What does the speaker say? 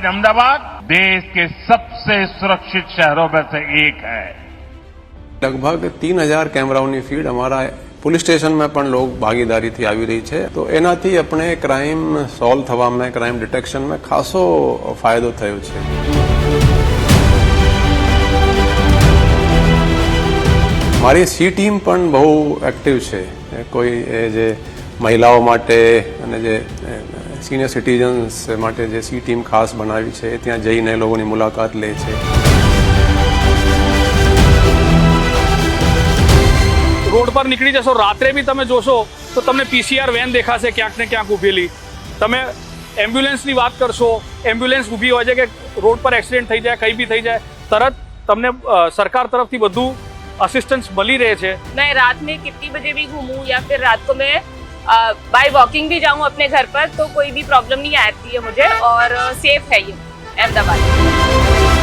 अहमदाबाद देश के सबसे सुरक्षित शहरों में से एक है લગભગ તીન હજાર કેમેરાઓની ફીડ અમારા પોલીસ સ્ટેશનમાં પણ લોક ભાગીદારીથી આવી રહી છે તો એનાથી આપણે ક્રાઇમ સોલ્વ થવામાં ક્રાઇમ ડિટેક્શનમાં ખાસો ફાયદો થયો છે મારી સી ટીમ પણ બહુ એક્ટિવ છે એ કોઈ એ જે મહિલાઓ માટે અને જે સિનિયર સિટીઝન્સ માટે જે સી ટીમ ખાસ બનાવી છે ત્યાં જઈને લોકોની મુલાકાત લે છે રોડ પર નીકળી જશો રાત્રે બી તમે જોશો તો તમને પીસીઆર વેન દેખાશે ક્યાંક ને ક્યાંક ઊભેલી તમે એમ્બ્યુલન્સની વાત કરશો એમ્બ્યુલન્સ ઊભી હોય છે કે રોડ પર એક્સિડન્ટ થઈ જાય કંઈ બી થઈ જાય તરત તમને અ, સરકાર તરફથી બધું અસિસ્ટન્સ મળી રહે છે मैं रात में कितनी बजे भी घूमूं या फिर रात को मैं बाय वॉकिंग भी जाऊं अपने घर पर तो कोई भी प्रॉब्लम नहीं आती है मुझे और सेफ है ये अहमदाबाद